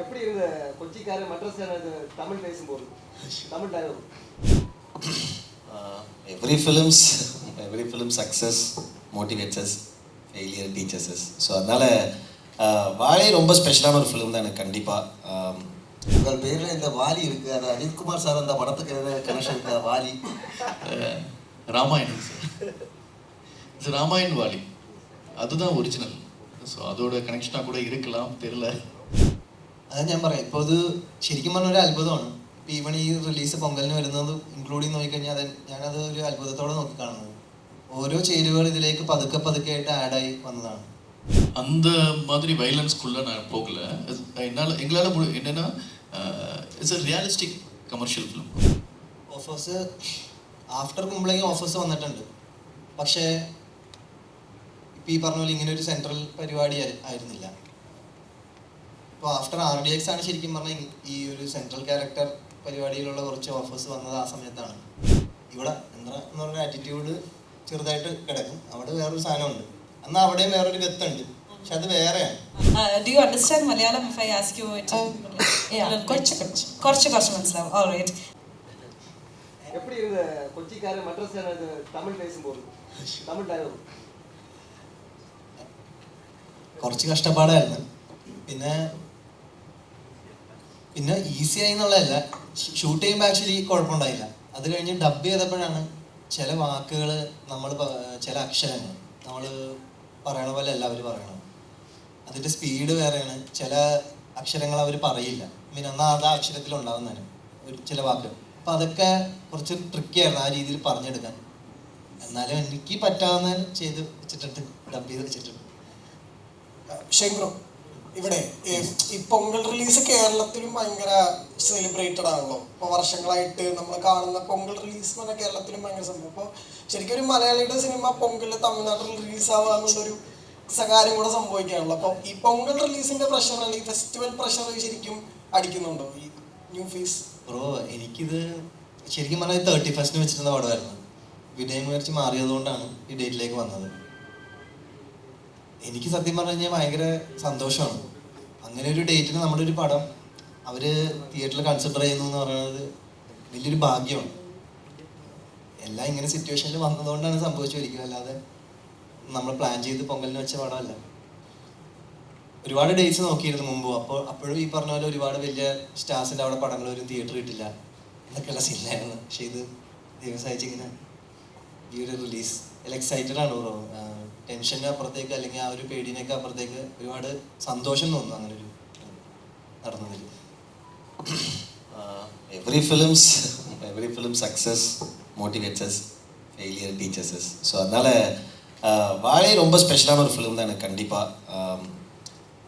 எப்படி இருந்த கொச்சிக்காரர் மட்ரஸ் தமிழ் பேசும்போது? Tamil dialogue every films every film success motivates failure teaches so அதனால் வாழை ரொம்ப ஸ்பெஷலான ஒரு ஃபிலிம் தான் எனக்கு கண்டிப்பாக உங்கள் பேரில் இந்த வாலி இருக்குது அது அஜித்குமார் சார் அந்த படத்துக்கு கனெக்ஷன் இருக்கா வாலி? ராமாயணம் சார். இது ராமாயண் வாலி. அதுதான் ஒரிஜினல் ஸோ அதோட கனெக்ஷனாக கூட இருக்கலாம் தெரில അത് ഞാൻ പറയാം ഇപ്പോൾ ഇത് ശരിക്കും പറഞ്ഞ ഒരു അത്ഭുതമാണ് ഇപ്പം ഈവൺ ഈ റിലീസ് പൊങ്കലിന് വരുന്നത് ഇൻക്ലൂഡിങ് നോക്കിക്കഴിഞ്ഞാൽ അത് ഞാനത് ഒരു അത്ഭുതത്തോടെ നോക്കി കാണുന്നത് ഓരോ ചേരുവകൾ ഇതിലേക്ക് പതുക്കെ പതുക്കെ ആയിട്ട് ആഡായി വന്നതാണ് அந்த மாதிரி வைலன்ஸ்குள்ளே நான் போகல அது- என்னால் எங்களால் முடி என்னென்னா it's a realistic commercial film offers after കുമ്പളേക്കും offers വന്നിട്ടുണ്ട് പക്ഷേ ഇപ്പം ഈ പറഞ്ഞ പോലെ ഇങ്ങനെ ഒരു സെൻട്രൽ പരിപാടി ആയി- ആയിരുന്നില്ല ഇപ്പോൾ ആഫ്റ്റർ ആർ ഡി എക്സ് ആണ് ശരിക്കും പറഞ്ഞാൽ ഈ ഒരു സെൻട്രൽ ക്യാരക്ടർ പരിപാടിയിലുള്ള കുറച്ച് ഓഫേഴ്സ് വന്നത് ആ സമയത്താണ് ഇവിടെ എന്താ എന്ന് പറഞ്ഞ ആറ്റിറ്റ്യൂഡ് ചെറുതായിട്ട് കിടക്കും അവിടെ വേറൊരു സാധനമുണ്ട് എന്നാൽ അവിടെയും വേറൊരു ഗത്തുണ്ട് പക്ഷെ അത് വേറെയാണ് Uh, do you understand Malayalam if I ask you it? yeah, A little bit. കുറച്ച് കുറച്ച്. കുറച്ച് കുറച്ച് മനസ്സിലാവും all right எப்படி இருந்த கொச்சிக்காரன் மட்ரஸான இது தமிழ் பேசும்போது தமிழ் டயலாக் കുറച്ച് കഷ്ടപ്പാടായിരുന്നു പിന്നെ പിന്നെ ഈസി ആയി എന്നുള്ളതല്ല ഷൂട്ട് ചെയ്യുമ്പോൾ ആക്ച്വലി കുഴപ്പമുണ്ടായില്ല. അത് കഴിഞ്ഞ് ഡബ് ചെയ്തപ്പോഴാണ് ചില വാക്കുകൾ നമ്മൾ ചില അക്ഷരങ്ങൾ നമ്മൾ പറയണ പോലെ അല്ല അവർ പറയണം അതിന്റെ സ്പീഡ് വേറെയാണ്. ചില അക്ഷരങ്ങൾ അവർ പറയില്ല. മീൻ എന്നാൽ അത് ആ അക്ഷരത്തിൽ ഉണ്ടാവുന്നതാണ്. ഒരു ചില വാക്കുകൾ. അപ്പം അതൊക്കെ കുറച്ച് ട്രിക്കിയായിരുന്നു ആ രീതിയിൽ പറഞ്ഞെടുക്കാൻ. എന്നാലും എനിക്ക് പറ്റാവുന്ന ചെയ്ത് വെച്ചിട്ടുണ്ട് ഡബ് ചെയ്ത് വെച്ചിട്ടുണ്ട്. ഷെങ്ക്രോ ഇവിടെ ഈ പൊങ്കൽ റിലീസ് കേരളത്തിലും ഭയങ്കര സെലിബ്രേറ്റഡ് ആണല്ലോ. ഇപ്പോൾ വർഷങ്ങളായിട്ട് നമ്മൾ കാണുന്ന പൊങ്കൽ റിലീസ് എന്ന് പറഞ്ഞാൽ കേരളത്തിലും ഭയങ്കര സംഭവം. അപ്പോൾ ശരിക്കും ഒരു മലയാളിയുടെ സിനിമ പൊങ്കൽ തമിഴ്നാട്ടിൽ റിലീസ് ആവുക എന്നുള്ളൊരു സകാര്യം കൂടെ സംഭവിക്കുകയാണല്ലോ അപ്പോൾ ഈ പൊങ്കൽ റിലീസിന്റെ പ്രഷർ അല്ലെങ്കിൽ ഫെസ്റ്റിവൽ പ്രഷർ ശരിക്കും അടിക്കുന്നുണ്ടോ? ഈ ന്യൂ ഫേസ് ബ്രോ എനിക്കിത് ശരിക്കും പറഞ്ഞാൽ തേർട്ടി ഫസ്റ്റിന് വെച്ചിരുന്ന പടമായിരുന്നു. വിനയം മേടിച്ച് മാറിയതുകൊണ്ടാണ് ഈ ഡേറ്റിലേക്ക് വന്നത്. എനിക്ക് സത്യം പറഞ്ഞു കഴിഞ്ഞാൽ ഭയങ്കര സന്തോഷമാണ്. അങ്ങനെ ഒരു ഡേറ്റിന് നമ്മുടെ ഒരു പടം അവർ തിയേറ്ററിൽ കൺസിഡർ ചെയ്യുന്നു എന്ന് പറയുന്നത് വലിയൊരു ഭാഗ്യമാണ്. എല്ലാം ഇങ്ങനെ സിറ്റുവേഷനിൽ വന്നതുകൊണ്ടാണ് സംഭവിച്ചിരിക്കുന്നത് അല്ലാതെ നമ്മൾ പ്ലാൻ ചെയ്ത് പൊങ്കലിന് വെച്ച പടമല്ല. ഒരുപാട് ഡേറ്റ്സ് നോക്കിയിരുന്നു മുമ്പ്. അപ്പോൾ അപ്പോഴും ഈ പറഞ്ഞ പോലെ ഒരുപാട് വലിയ സ്റ്റാർസിന്റെ അവിടെ പടങ്ങൾ വരും തിയേറ്റർ കിട്ടില്ല എന്നൊക്കെയുള്ള സീനിലായിരുന്നു പക്ഷേ ഇത് ദിവസം അയച്ചിങ്ങനെ ഈ ഒരു റിലീസ് എക്സൈറ്റഡ് ആണ് ബ്രോ ടെൻഷൻ്റെ അപ്പുറത്തേക്ക് അല്ലെങ്കിൽ ആ ഒരു പേടിനൊക്കെ അപ്പുറത്തേക്ക് ഒരുപാട് സന്തോഷം തോന്നുന്നു അങ്ങനെ ഒരു നടന്നതിൽ every films every film success motivates us failure teaches us so அதனால் வாழை ரொம்ப ஸ்பெஷலான ஒரு ஃபிலிம் தான் எனக்கு கண்டிப்பாக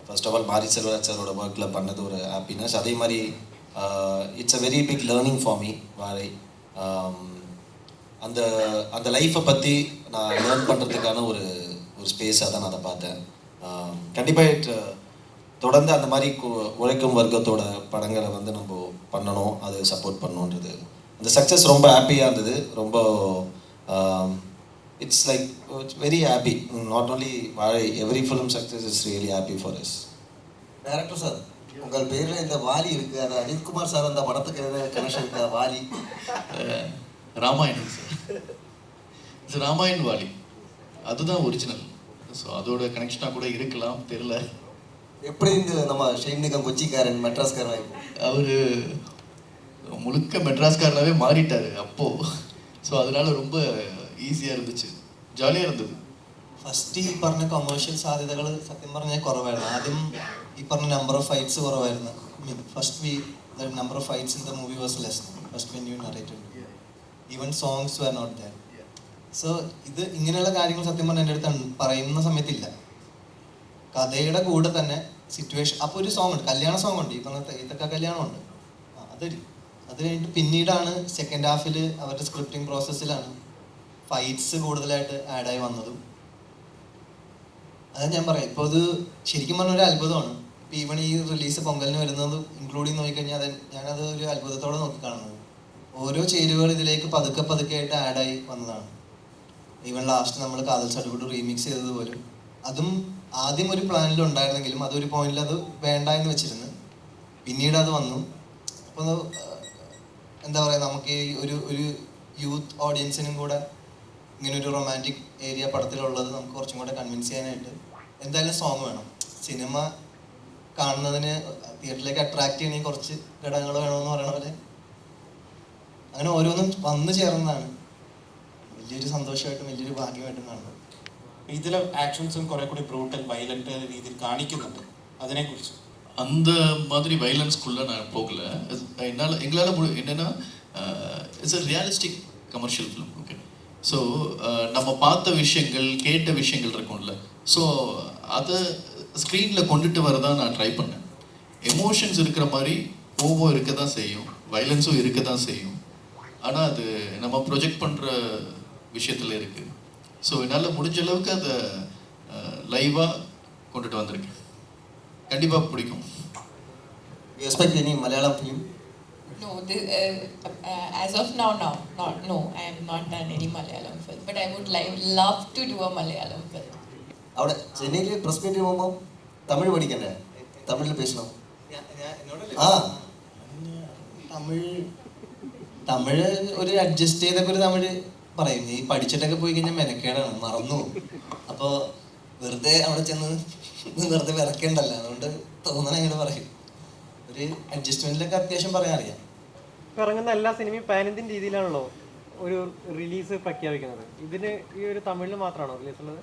ஃபர்ஸ்ட் ஆஃப் ஆல் மாரி செல்வராஜ் சாரோட ஒர்க்கில் பண்ணது ஒரு ஹாப்பினஸ் அதே மாதிரி it's a very big learning for me வாழை Um, அந்த அந்த லைஃப்பை பற்றி நான் லேர்ன் பண்ணுறதுக்கான ஒரு ஒரு ஸ்பேஸாக தான் நான் அதை பார்த்தேன். கண்டிப்பாக தொடர்ந்து அந்த மாதிரி கு- உழைக்கும் வர்க்கத்தோட படங்களை வந்து நம்ம பண்ணணும் அது சப்போர்ட் பண்ணணுன்றது. அந்த சக்ஸஸ் ரொம்ப ஹாப்பியாக இருந்தது. ரொம்ப it's like it's very happy not only Vaazhai every film success is really happy for us director sir உங்கள் பேரில் இந்த வாலி இருக்கு. அது அஜித்குமார் சார் அந்த படத்துக்கு கனெக்ஷன் இருக்கா? வாலி. ராமாயணம் சார் இது ராமாயண் வாலி அதுதான் ஒரிஜினல் ஸோ அதோட கனெக்ஷனாக கூட இருக்கலாம் தெரியல எப்படி இந்த நம்ம ஷெய்னிகம் கொச்சிக்காரன் மெட்ராஸ்காரன் அவர் முழுக்க மெட்ராஸ்காரனாவே மாறிட்டார் அப்போது ஸோ அதனால ரொம்ப ஈஸியாக இருந்துச்சு ஜாலியாக இருந்தது ഫസ്റ്റ് ഈ പറഞ്ഞ കൊമേഴ്ഷ്യൽ സാധ്യതകൾ സത്യം പറഞ്ഞാൽ കുറവായിരുന്നു ആദ്യം ഈ പറഞ്ഞ നമ്പർ ഓഫ് ഫൈറ്റ്സ് കുറവായിരുന്നു mean first we the number of fights in the movie was less first when you narrated even songs were not there so ഇത് ഇങ്ങനെയുള്ള കാര്യങ്ങൾ സത്യം പറഞ്ഞാൽ എന്റെ അടുത്ത്. പറയുന്ന സമയത്തില്ല. കഥയുടെ കൂടെ തന്നെ സിറ്റുവേഷൻ അപ്പോൾ ഒരു സോങ് ഉണ്ട് കല്യാണ സോങ് ഉണ്ട്. ഈ പറഞ്ഞ ഇതൊക്കെ കല്യാണമുണ്ട്. അതൊരു അത് കഴിഞ്ഞിട്ട് പിന്നീടാണ് സെക്കൻഡ് ഹാഫിൽ അവരുടെ സ്ക്രിപ്റ്റിംഗ് പ്രോസസ്സിലാണ് ഫൈറ്റ്സ് കൂടുതലായിട്ട് ആഡായി വന്നതും. അതാണ് ഞാൻ പറയാം ഇപ്പോൾ അത് ശരിക്കും പറഞ്ഞ ഒരു അത്ഭുതമാണ്. ഇപ്പം ഈവൺ ഈ റിലീസ് പൊങ്കലിന് വരുന്നത് ഇൻക്ലൂഡിങ് നോക്കിക്കഴിഞ്ഞാൽ അത് ഞാനത് ഒരു അത്ഭുതത്തോടെ നോക്കി കാണുന്നത്. ഓരോ ചേരുവകൾ ഇതിലേക്ക് പതുക്കെ പതുക്കെ ആയിട്ട് ആഡായി വന്നതാണ്. ഈവൻ ലാസ്റ്റ് നമ്മൾ കാതൽ ചടുകൂട് റീമിക്സ് ചെയ്തത് പോലും. അതും ആദ്യം ഒരു പ്ലാനിൽ ഉണ്ടായിരുന്നെങ്കിലും അതൊരു പോയിന്റിൽ അത് വേണ്ട എന്ന് വെച്ചിരുന്നു. പിന്നീട് അത് വന്നു. അപ്പോൾ എന്താ പറയുക നമുക്ക് ഈ ഒരു ഒരു യൂത്ത് ഓഡിയൻസിനും കൂടെ ഇങ്ങനെ ഒരു റൊമാന്റിക് ഏരിയ പടത്തിലുള്ളത് നമുക്ക് കുറച്ചും കൂടെ കൺവിൻസ് ചെയ്യാനായിട്ട് എന്തായാലും സോങ് വേണം. സിനിമ കാണുന്നതിന് തിയേറ്ററിലേക്ക് അട്രാക്ട് ചെയ്യണമെങ്കിൽ കുറച്ച് ഘടകങ്ങൾ വേണമെന്ന് പറയണ പോലെ അങ്ങനെ ഓരോന്നും വന്നു ചേർന്നതാണ് വലിയൊരു സന്തോഷമായിട്ടും വലിയൊരു ഭാഗ്യമായിട്ടും കാണുന്നത് ഇതിലെ ആക്ഷൻസും കുറെ കൂടി ബ്രൂട്ടൽ വയലന്റ് രീതിയിൽ കാണിക്കുന്നുണ്ട് അതിനെക്കുറിച്ച് அந்த மாதிரி வைலன்ஸ்குள்ளே நான் போகல என்னால் எங்களால் என்னென்னா it's a realistic commercial film okay so நம்ம பார்த்த விஷயங்கள் கேட்ட விஷயங்கள் இருக்கும்ல ஸோ அதை ஸ்க்ரீனில் கொண்டுட்டு வரதான் நான் ட்ரை பண்ணேன் எமோஷன்ஸ் இருக்கிற மாதிரி கோபம் இருக்க தான் செய்யும் வைலன்ஸும் இருக்க தான் செய்யும் ஆனால் அது நம்ம ப்ரொஜெக்ட் பண்ணுற விஷயத்தில் இருக்குது ஸோ என்னால் முடிஞ்ச அளவுக்கு அதை லைவாக கொண்டுட்டு வந்திருக்கேன் கண்டிப்பாக பிடிக்கும் എക്സ്പെക്ട് ഇനി Malayalam film No, this, uh, uh, as of now, now, not no. I have not done any Malayalam film, but I would like love to do a Malayalam film. അവിടെ ചെന്നൈയിൽ പ്രസ് മീറ്റിന് പോകുമ്പോൾ തമിഴ് പഠിക്കണ്ടേ തമിഴിൽ പേശണം ആ തമിഴ് തമിഴ് ഒരു adjust ചെയ്തൊക്കെ ഒരു തമിഴ് പറയും. ഈ പഠിച്ചിട്ടൊക്കെ പോയി കഴിഞ്ഞാൽ മെനക്കേടാണ്. മറന്നു അപ്പോൾ വെറുതെ അവിടെ ചെന്ന് വെറുതെ വിറക്കണ്ടല്ലോ. അതുകൊണ്ട് തോന്നണ ഇങ്ങനെ പറയും. ഒരു അഡ്ജസ്റ്റ്മെന്റിലൊക്കെ അത്യാവശ്യം പറയാൻ അറിയാം. ഇറങ്ങുന്ന എല്ലാ സിനിമയും പാനിന്ത്യൻ രീതിയിലാണല്ലോ ഒരു റിലീസ് പ്രഖ്യാപിക്കുന്നത്. ഇതിന് ഈ ഒരു തമിഴിൽ മാത്രമാണോ റിലീസ് ഉള്ളത്?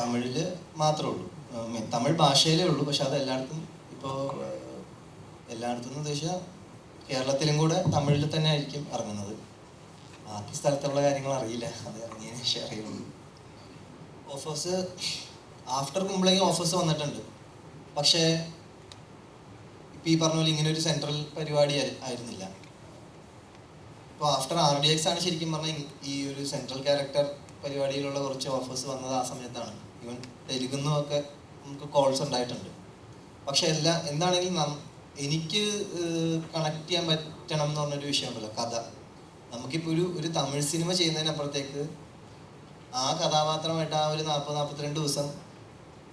തമിഴിൽ മാത്രമേ ഉള്ളൂ. തമിഴ് ഭാഷയിലേ ഉള്ളൂ. പക്ഷെ അത് എല്ലായിടത്തും ഇപ്പോൾ എല്ലായിടത്തും എന്ന് ഉദ്ദേശിച്ചാൽ കേരളത്തിലും കൂടെ തമിഴിൽ തന്നെ ആയിരിക്കും ഇറങ്ങുന്നത്. ബാക്കി സ്ഥലത്തുള്ള കാര്യങ്ങൾ അറിയില്ല. അത് ഇറങ്ങിയതിന് ശേഷം അറിയുള്ളൂ. ഓഫേഴ്സ് ആഫ്റ്റർ കുമ്പളേക്ക് ഓഫേഴ്സ് വന്നിട്ടുണ്ട്. പക്ഷേ ഇപ്പം ഈ പറഞ്ഞ പോലെ ഇങ്ങനെ ഒരു സെൻട്രൽ പരിപാടി ആയി- ആയിരുന്നില്ല. ഇപ്പോൾ ആഫ്റ്റർ ആർ ഡി എക്സ് ആണ് ശരിക്കും പറഞ്ഞാൽ ഈ ഒരു സെൻട്രൽ ക്യാരക്ടർ പരിപാടിയിലുള്ള കുറച്ച് ഓഫേഴ്സ് വന്നത് ആ സമയത്താണ്. ഈവൻ തെലുഗുന്നൊക്കെ നമുക്ക് കോൾസ് ഉണ്ടായിട്ടുണ്ട്. പക്ഷെ എല്ലാ എന്താണെങ്കിലും എനിക്ക് കണക്ട് ചെയ്യാൻ പറ്റണം എന്ന് പറഞ്ഞൊരു വിഷയമുണ്ടല്ലോ കഥ. നമുക്കിപ്പോൾ ഒരു ഒരു തമിഴ് സിനിമ ചെയ്യുന്നതിനപ്പുറത്തേക്ക് ആ കഥാപാത്രമായിട്ട് ആ ഒരു നാൽപ്പത് നാൽപ്പത്തിരണ്ട് ദിവസം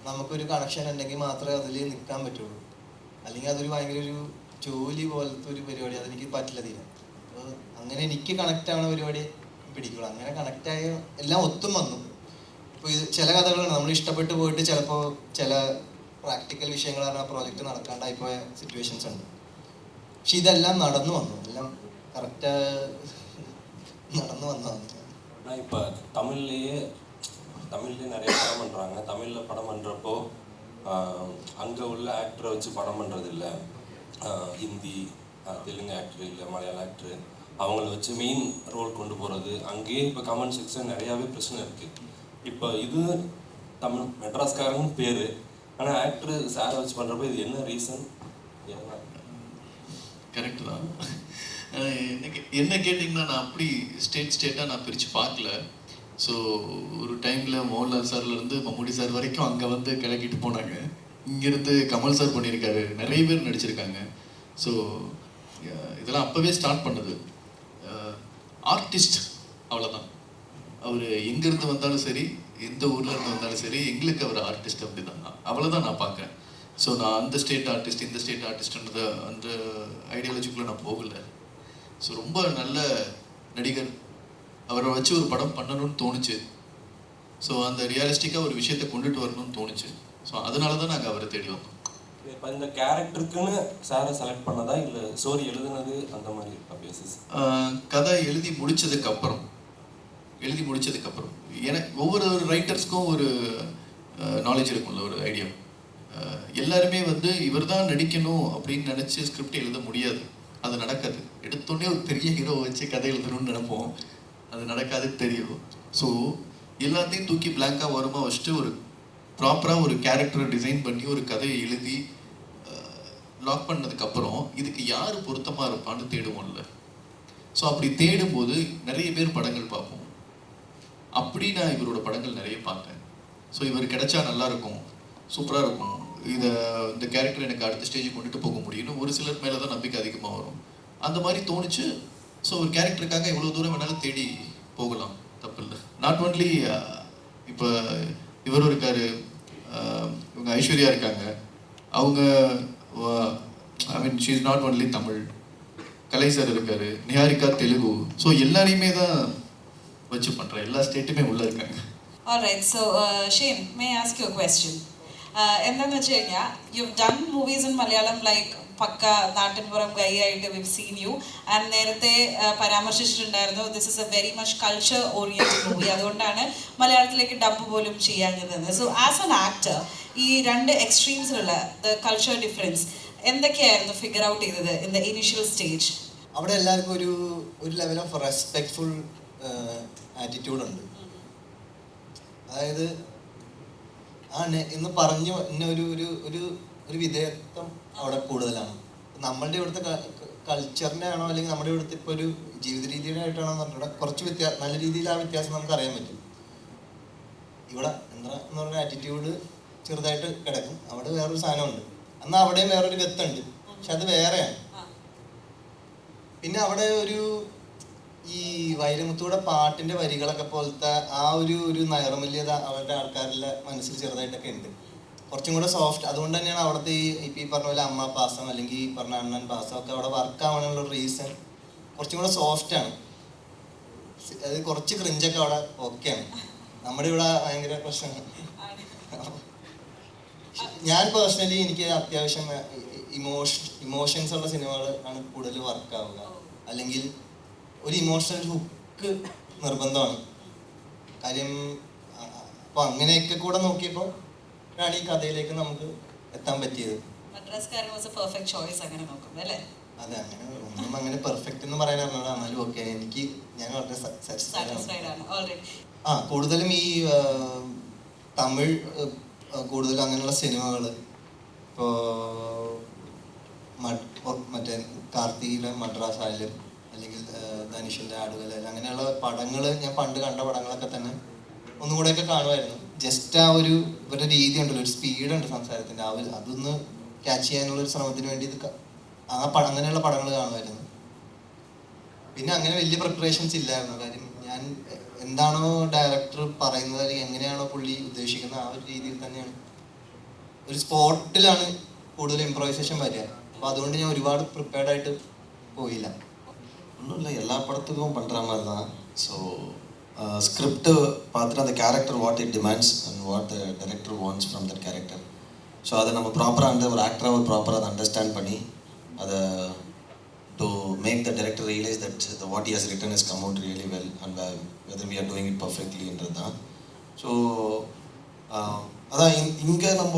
നമുക്കൊരു കണക്ഷൻ ഉണ്ടെങ്കിൽ മാത്രമേ അതിൽ നിൽക്കാൻ പറ്റുള്ളൂ. അല്ലെങ്കിൽ അതൊരു ഭയങ്കര ഒരു ജോലി പോലത്തെ ഒരു പരിപാടി അതെനിക്ക് പറ്റില്ല തീരെ. അപ്പോൾ അങ്ങനെ എനിക്ക് കണക്റ്റ് ആവുന്ന പരിപാടി പിടിക്കുള്ളൂ. അങ്ങനെ കണക്റ്റ് ആയ എല്ലാം ഒത്തും വന്നു. ഇപ്പോൾ ഇത് ചില കഥകളാണ്. നമ്മൾ ഇഷ്ടപ്പെട്ട് പോയിട്ട് ചിലപ്പോൾ ചില പ്രാക്ടിക്കൽ വിഷയങ്ങൾ കാരണം ആ പ്രോജക്റ്റ് നടക്കാണ്ടായി പോയ സിറ്റുവേഷൻസ് ഉണ്ട് പക്ഷെ ഇതെല്ലാം നടന്നു വന്നു എല്ലാം കറക്റ്റ് നടന്നു വന്നതാണ് ஆனால் இப்போ தமிழ்லேயே தமிழ்லேயே நிறைய படம் பண்ணுறாங்க தமிழில் படம் பண்ணுறப்போ அங்கே உள்ள ஆக்டரை வச்சு படம் பண்ணுறது இல்லை ஹிந்தி ஆஹ் தெலுங்கு ஆக்டர் இல்லை மலையாள ஆக்டர் அவங்கள வச்சு மெயின் ரோல் கொண்டு போகிறது அங்கேயே இப்போ கமெண்ட் செக்ஷன் நிறையாவே பிரச்சனை இருக்குது இப்போ இது தமிழ் மெட்ராஸ்காரங்க பேர் ஆனால் ஆக்டர் சாரை வச்சு பண்ணுறப்போ இது என்ன ரீசன் கரெக்ட் கரெக்டு தான். என்ன கேட்டிங்கன்னா நான் அப்படி ஸ்டேட் ஸ்டேட்டாக நான் பிரித்து பார்க்கல. ஸோ ஒரு டைமில் மோகன்லால் சார்லேருந்து மம்முடி சார் வரைக்கும் அங்கே வந்து கிளக்கிட்டு போனாங்க. இங்கேருந்து கமல் சார் பண்ணியிருக்காரு. நிறைய பேர் நடிச்சிருக்காங்க. ஸோ இதெல்லாம் அப்போவே ஸ்டார்ட் பண்ணது. ஆர்டிஸ்ட் அவ்வளோதான் அவர் எங்கேருந்து வந்தாலும் சரி எந்த ஊர்ல இருந்து வந்தாலும் சரி எங்களுக்கு அவர் ஆர்டிஸ்ட் அப்படி தான் அவ்வளோதான் நான் பார்க்குறேன். ஸோ நான் அந்த ஸ்டேட் ஆர்டிஸ்ட் இந்த ஸ்டேட் ஆர்டிஸ்ட்ன்றத அந்த ஐடியாலஜிக்குள்ளே நான் போகல. ஸோ ரொம்ப நல்ல நடிகர். அவரை வச்சு ஒரு படம் பண்ணணும்னு தோணுச்சு. ஸோ அந்த ரியலிஸ்டிக்காக ஒரு விஷயத்தை கொண்டுட்டு வரணும்னு தோணுச்சு. ஸோ அதனால தான் நாங்கள் அவரை தேடி வந்தோம். இப்போ இந்த கேரக்டருக்குன்னு சாரை செலக்ட் பண்ணதா? இல்லை ஸ்டோரி எழுதுனது அந்த மாதிரி கதை எழுதி முடிச்சதுக்கு அப்புறம். எழுதி முடித்ததுக்கப்புறம் எனக்கு ஒவ்வொரு ரைட்டர்ஸ்க்கும் ஒரு நாலேஜ் இருக்கும்ல ஒரு ஐடியா எல்லாருமே வந்து இவர் தான் நடிக்கணும் அப்படின்னு நினச்சி ஸ்கிரிப்ட் எழுத முடியாது. அது நடக்காது. எடுத்தோடனே ஒரு பெரிய ஹீரோ வச்சு கதை எழுதணும்னு நினைப்போம். அது நடக்காது தெரியும். ஸோ எல்லாத்தையும் தூக்கி பிளாங்காக ஓரமாக வச்சுட்டு ஒரு ப்ராப்பராக ஒரு கேரக்டரை டிசைன் பண்ணி ஒரு கதையை எழுதி லாக் பண்ணதுக்கப்புறம் இதுக்கு யார் பொருத்தமாக இருப்பான்னு தேடுவோம்ல. ஸோ அப்படி தேடும்போது நிறைய பேர் படங்கள் பார்ப்போம். அப்படி நான் இவரோட படங்கள் நிறைய பார்த்தேன். ஸோ இவர் கிடைச்சா நல்லா இருக்கும் சூப்பராக இருக்கும். இதை இந்த கேரக்டர் எனக்கு அடுத்த ஸ்டேஜுக்கு கொண்டுட்டு போக முடியும்னு ஒரு சிலர் மேலே தான் நம்பிக்கை அதிகமாக வரும். அந்த மாதிரி தோணுச்சு. ஸோ ஒரு கேரக்டருக்காக எவ்வளோ தூரம் வேணாலும் தேடி போகலாம். தப்பு இல்லை. நாட் ஒன்லி இப்போ இவரும் இருக்காரு இவங்க ஐஸ்வர்யா இருக்காங்க. அவங்க I mean she is not only Tamil. Kalai sir இருக்காரு. நிஹாரிகா தெலுங்கு. ஸோ எல்லாரையுமே தான் வச்சு பண்ணுறேன் எல்லா ஸ்டேட்டுமே உள்ளே இருக்காங்க Alright, so uh, Shane, may I ask you a question? Uh, എന്താന്ന് വെച്ച് കഴിഞ്ഞാൽ you done movies in Malayalam like pakka നാട്ടിൻപുറം guy ആയിട്ട് വിവ് സീൻ യു ആൻഡ് നേരത്തെ uh, പരാമർശിച്ചിട്ടുണ്ടായിരുന്നു this is a very much culture oriented movie അതുകൊണ്ടാണ് മലയാളത്തിലേക്ക് dub പോലും ചെയ്യാഞ്ഞത് so as an actor ഈ രണ്ട് എക്സ്ട്രീംസിലുള്ള ദ കൾച്ചർ ഡിഫറൻസ് എന്തൊക്കെയായിരുന്നു ഫിഗർ ഔട്ട് ചെയ്തത് ഇൻ ദ ഇനിഷ്യൽ സ്റ്റേജ് അവിടെ എല്ലാവർക്കും ഒരു ഒരു ലെവൽ ഓഫ് റെസ്പെക്ട്ഫുൾ ആറ്റിറ്റ്യൂഡ് ഉണ്ട്. അതായത് ആ ഇന്ന് എന്ന് പറഞ്ഞു എന്നെ ഒരു ഒരു ഒരു ഒരു വിധേയത്വം അവിടെ കൂടുതലാണ്. നമ്മളുടെ ഇവിടുത്തെ കൾച്ചറിന്റെ ആണോ അല്ലെങ്കിൽ നമ്മുടെ ഇവിടുത്തെ ഇപ്പോൾ ഒരു ജീവിത രീതിയുടെ ആയിട്ടാണോ എന്ന് പറഞ്ഞാൽ കുറച്ച് വ്യത്യാസം നല്ല രീതിയിൽ ആ വ്യത്യാസം നമുക്ക് അറിയാൻ പറ്റും. ഇവിടെ എന്താ എന്ന് പറഞ്ഞ ആറ്റിറ്റ്യൂഡ് ചെറുതായിട്ട് കിടക്കും. അവിടെ വേറൊരു സാധനമുണ്ട്. എന്നാൽ അവിടെയും വേറൊരു വ്യക്തമുണ്ട്. പക്ഷെ അത് വേറെയാണ്. പിന്നെ അവിടെ ഒരു ഈ വൈരമുത്തൂടെ പാട്ടിന്റെ വരികളൊക്കെ പോലത്തെ ആ ഒരു ഒരു നൈർമല്യത അവരുടെ ആൾക്കാരിലെ മനസ്സിൽ ചെറുതായിട്ടൊക്കെ ഉണ്ട്. കുറച്ചും കൂടെ സോഫ്റ്റ് അതുകൊണ്ട് തന്നെയാണ് അവിടുത്തെ ഈ ഇപ്പം ഈ പറഞ്ഞ പോലെ അമ്മ പാസം അല്ലെങ്കിൽ ഈ പറഞ്ഞ അണ്ണൻ പാസം ഒക്കെ അവിടെ വർക്ക് ആവാനുള്ള റീസൺ കുറച്ചും കൂടെ സോഫ്റ്റ് ആണ്. അത് കുറച്ച് ക്രിഞ്ചൊക്കെ അവിടെ ആണ്. നമ്മുടെ ഇവിടെ ഭയങ്കര പ്രശ്നമാണ്. ഞാൻ പേഴ്സണലി എനിക്ക് അത്യാവശ്യം ഇമോഷൻ ഇമോഷൻസ് ഉള്ള സിനിമകൾ ആണ് കൂടുതൽ വർക്ക് ആവുക. അല്ലെങ്കിൽ ഒരു ഇമോഷണൽ ഹുക്ക് നിർബന്ധമാണ്. കാര്യം അപ്പോൾ അങ്ങനെയൊക്കെ കൂടെ നോക്കിയപ്പോൾ ആണ് ഈ കഥയിലേക്ക് നമുക്ക് എത്താൻ പറ്റിയത്. അതെ അങ്ങനെ ഒന്നും അങ്ങനെ പെർഫെക്റ്റ് എന്ന് പറയാൻ എന്നാലും ഓക്കെ എനിക്ക് ഞാൻ വളരെ സാറ്റിസ്ഫൈഡ് ആണ്. ആ കൂടുതലും ഈ തമിഴ് കൂടുതൽ കൂടുതലും അങ്ങനെയുള്ള സിനിമകൾ ഇപ്പോൾ മറ്റേ കാർത്തിയുടെ മദ്രാസ് ആയാലും അല്ലെങ്കിൽ ധനുഷിന്റെ ആടുകലായാലും അങ്ങനെയുള്ള പടങ്ങൾ ഞാൻ പണ്ട് കണ്ട പടങ്ങളൊക്കെ തന്നെ ഒന്നും കൂടെയൊക്കെ കാണുമായിരുന്നു. ജസ്റ്റ് ആ ഒരു ഇവരുടെ രീതി ഉണ്ടല്ലോ ഒരു സ്പീഡ് ഉണ്ട് സംസാരത്തിന്റെ ആ ഒരു അതൊന്ന് ക്യാച്ച് ചെയ്യാനുള്ള ഒരു ശ്രമത്തിന് വേണ്ടി ഇത് ആ പടം അങ്ങനെയുള്ള പടങ്ങൾ കാണുമായിരുന്നു. പിന്നെ അങ്ങനെ വലിയ പ്രിപ്പറേഷൻസ് ഇല്ലായിരുന്നു. കാര്യം ഞാൻ എന്താണോ ഡയറക്ടർ പറയുന്നത് അല്ലെങ്കിൽ എങ്ങനെയാണോ പുള്ളി ഉദ്ദേശിക്കുന്നത് ആ ഒരു രീതിയിൽ തന്നെയാണ്. ഒരു സ്പോട്ടിലാണ് കൂടുതൽ ഇംപ്രൈസേഷൻ വരിക. അപ്പോൾ അതുകൊണ്ട് ഞാൻ ഒരുപാട് പ്രിപ്പയർഡ് ആയിട്ട് പോയില്ല. ஒன்றும் இல்லை எல்லா படத்துக்கும் பண்ணுற மாதிரி தான். ஸோ ஸ்கிரிப்டு பார்த்துட்டு அந்த character what it demands and what the director wants from that character so அதை நம்ம ப்ராப்பராக அந்த ஒரு ஆக்டராக ஒரு ப்ராப்பராக அதை அண்டர்ஸ்டாண்ட் பண்ணி அதை to make the director realise that the what is written is come out really well and whether we are doing it பர்ஃபெக்ட்லின்றது தான். ஸோ அதான் இங்கே நம்ம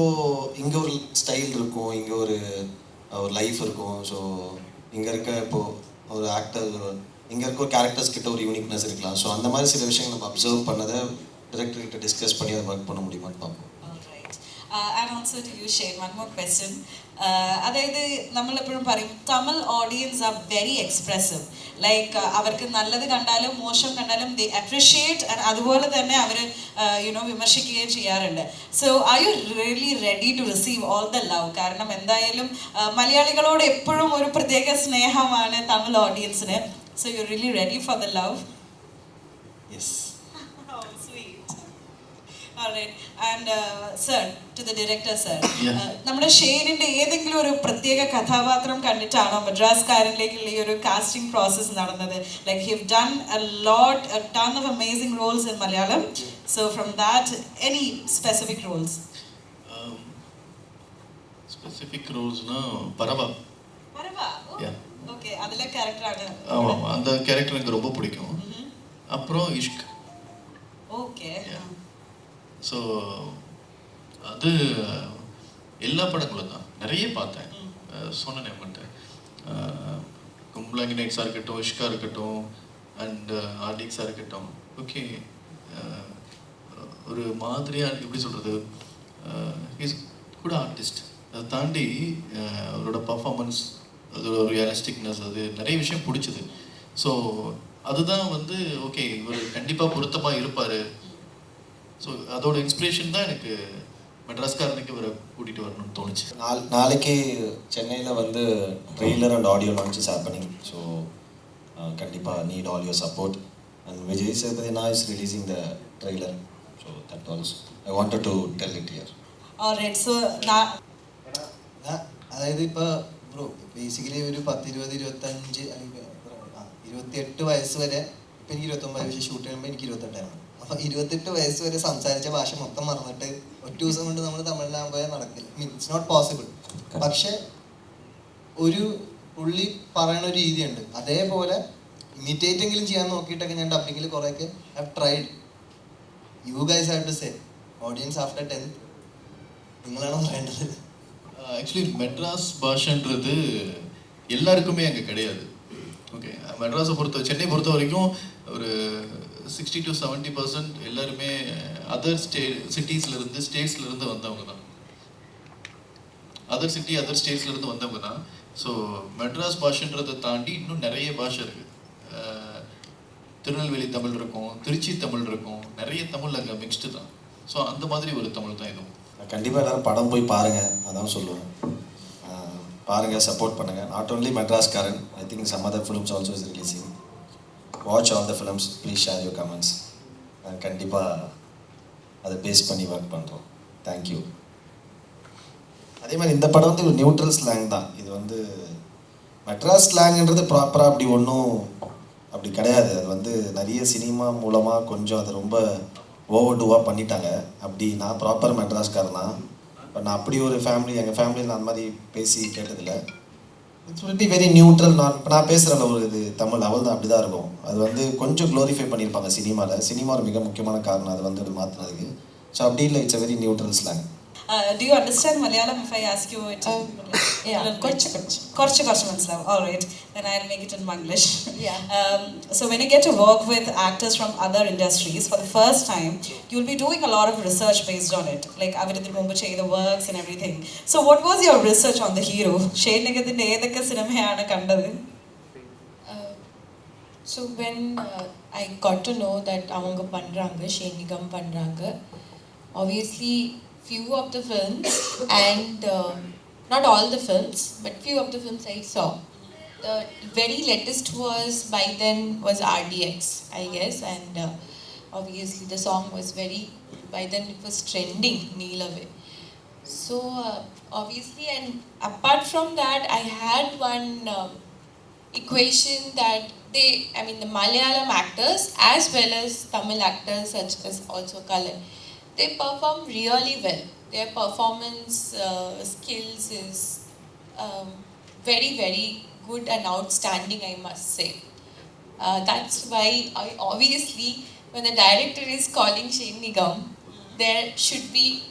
இங்கே ஒரு ஸ்டைல் இருக்கும் இங்கே ஒரு ஒரு லைஃப் இருக்கும். ஸோ இங்கே இருக்க இப்போது ஒரு ஆக்டர் இங்கே இருக்க ஒரு கேரக்டர்ஸ் கிட்ட ஒரு யூனிக்னஸ் இருக்கலாம். ஸோ அந்த மாதிரி சில விஷயங்கள் நம்ம அப்சர்வ் பண்ணதை டிரெக்டர் கிட்ட டிஸ்கஸ் பண்ணி அதை ஒர்க் பண்ண முடியுமான்னு பார்ப்போம். And also to you Shane one more question അതായത് നമ്മളെപ്പോഴും പറയും Tamil audience are very expressive like അവർക്ക് നല്ലത് കണ്ടാലും മോശം കണ്ടാലും ദി അപ്രിഷിയേറ്റ് അതുപോലെ തന്നെ അവർ യുനോ വിമർശിക്കുകയും ചെയ്യാറുണ്ട്. So I you really ready to receive all the love കാരണം എന്തായാലും uh, മലയാളികളോട് എപ്പോഴും ഒരു പ്രത്യേക സ്നേഹമാണ് തമിഴ് ഓഡിയൻസിന് so you really ready for the love yes. All right. And uh, sir, to the director, sir. Yeah. Uh, നമ്മുടെ ഷെയ്നിന്റെ ഏതെങ്കിലും ഒരു പ്രത്യേക കഥാപാത്രം കണ്ടിട്ടാണോ മദ്രാസ്കാരനിലേക്കുള്ള ഈ ഒരു കാസ്റ്റിംഗ് പ്രോസസ് നടന്നത് like you've done a lot ton of amazing roles in Malayalam so from that any specific roles specific ரோல்ஸ்னால் பரவா Yeah. ഓക്കെ അതിലെ ക്യാരക്ടറാണ് ஆமாம் அந்த கேரக்டர் எனக்கு ரொம்ப பிடிக்கும் அப்புறம் இஷ்க் ഓക്കെ ஸோ அது எல்லா படங்களும் தான். நிறைய பார்த்தேன். சொன்னேன் நம்மகிட்ட கும்பலாங்கி நைட்ஸாக இருக்கட்டும் இஷ்கா இருக்கட்டும் அண்ட் ஆர்டிக்ஸாக இருக்கட்டும். ஓகே. ஒரு மாதிரியாக எப்படி சொல்கிறது இஸ் கூட ஆர்டிஸ்ட் அதை தாண்டி அவரோட பர்ஃபார்மன்ஸ் அது ஒரு ரியலிஸ்டிக்னஸ் அது நிறைய விஷயம் பிடிச்சது. ஸோ அதுதான் வந்து ஓகே இவர் கண்டிப்பாக பொருத்தமாக இருப்பார். ஸோ அதோட இன்ஸ்பிரேஷன் தான் எனக்கு மெட்ராஸ்காரனுக்கு இவரை கூட்டிகிட்டு வரணும்னு தோணுச்சு நாள் நாளைக்கு சென்னையில் வந்து trailer and audio launches happening so கண்டிப்பாக need all your support and Vijay சேதுபதினா is releasing the trailer so that also I wanted to tell it here alright so ഞാൻ- അതായത് ഇപ്പോൾ ബ്രോ ബേസിക്കലി ഒരു പത്ത് ഇരുപത് ഇരുപത്തഞ്ച് അല്ലെങ്കിൽ എത്ര ആ ഇരുപത്തിയെട്ട് വയസ്സ് വരെ ഇപ്പം എനിക്ക് ഇരുപത്തൊമ്പത് പക്ഷേ ഷൂട്ട് ചെയ്യുമ്പോൾ എനിക്ക് ഇരുപത്തെട്ടാണ് അപ്പോൾ ഇരുപത്തെട്ട് വയസ്സ് വരെ സംസാരിച്ച ഭാഷ മൊത്തം മറന്നിട്ട് ഒറ്റ ദിവസം കൊണ്ട് നമ്മൾ തമിഴിലാകുമ്പോൾ നടക്കില്ല മീൻ ഇറ്റ്സ് നോട്ട് പോസിബിൾ പക്ഷെ ഒരു പുള്ളി പറയണ ഒരു രീതിയുണ്ട് അതേപോലെ ഇമിറ്റേറ്റ് എങ്കിലും ചെയ്യാൻ നോക്കിയിട്ടൊക്കെ ഞാൻ ഡബിങ്ങിൽ കുറേയൊക്കെ have tried you guys have to say audience after tenth നിങ്ങളാണ് പറയേണ്ടത് ஆக்சுவலி மெட்ராஸ் பாஷன்றது எல்லாருக்குமே அங்கே கிடையாது ஓகே மெட்ராஸை பொறுத்த சென்னை பொறுத்த வரைக்கும் ஒரு சிக்ஸ்டி டு செவன்ட்டி பர்சன்ட் எல்லாருமே uh, அதர் ஸ்டே சிட்டிஸ்லேருந்து ஸ்டேட்ஸ்லேருந்து வந்தவங்க தான் அதர் சிட்டி அதர் ஸ்டேட்ஸ்லேருந்து வந்தவங்க தான் ஸோ மெட்ராஸ் பாஷன்றதை தாண்டி இன்னும் நிறைய பாஷை இருக்குது uh, திருநெல்வேலி தமிழ் இருக்கும் திருச்சி தமிழ் இருக்கும் நிறைய தமிழ் அங்கே மிக்ஸ்டு தான். ஸோ அந்த மாதிரி ஒரு தமிழ் தான் இதுவும். கண்டிப்பாக எல்லாரும் படம் போய் பாருங்கள் அதான் சொல்லுவேன் uh, பாருங்க சப்போர்ட் பண்ணுங்க. Not only Madraskaaran I think some other films also is releasing watch all the films please share your comments கண்டிப்பாக அதை பேஸ் பண்ணி ஒர்க் பண்ணுறோம் தேங்க்யூ அதே மாதிரி இந்த படம் வந்து ஒரு நியூட்ரல் ஸ்லாங் தான். இது வந்து மெட்ராஸ் ஸ்லாங்ன்றது ப்ராப்பராக அப்படி ஒன்றும் அப்படி கிடையாது. அது வந்து நிறைய சினிமா மூலமாக கொஞ்சம் அது ரொம்ப ஓவர் டூவாக பண்ணிட்டாங்க. அப்படி நான் ப்ராப்பர் மெட்ராஸ்காரன் தான். பட் நான் அப்படி ஒரு ஃபேமிலி எங்கள் ஃபேமிலியில் நான் அந்த மாதிரி பேசி கேட்டதில்ல. It's will be very neutral நான் இப்போ நான் பேசுகிறேன் ஒரு இது தமிழ் அவள் தான் அப்படி தான் இருக்கும். அது வந்து கொஞ்சம் க்ளோரிஃபை பண்ணியிருப்பாங்க சினிமாவில் சினிமா ஒரு மிக முக்கியமான காரணம். அது வந்து மாற்றினதுக்கு ஸோ அப்படி இல்லை. It's a very neutral slang do you understand Malayalam if I ask you it? Um, yeah, കുറച്ച് കുറച്ച്. Korche Korche Manslav. All right, then I'll make it in Manglish. Yeah. Um, so when you get to work with actors from other industries for the first time, you'll be doing a lot of research based on it, like Avidit Mumbache, the works and everything. So what was your research on the hero? Shane Nigadinte ഏതൊക്കെ സിനിമയാണ് കണ്ടത്? Uh, so when uh, I got to know that அவங்க பண்றாங்க ஷேனிகம் பண்றாங்க obviously few of the films and um, not all the films but few of the films I saw. The very latest was by then was RDX I guess and uh, obviously the song was very by then it was trending Neelave so uh, obviously and apart from that I had one um, equation that they, I mean, the Malayalam actors as well as Tamil actors such as also Kalan, they perform really well. Their performance uh, skills is um, very, very good and outstanding, I must say. Uh, that's why I obviously, when the director is calling Shane Nigam, there should be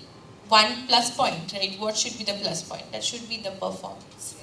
one plus point, right? What should be the plus point? That should be the performance.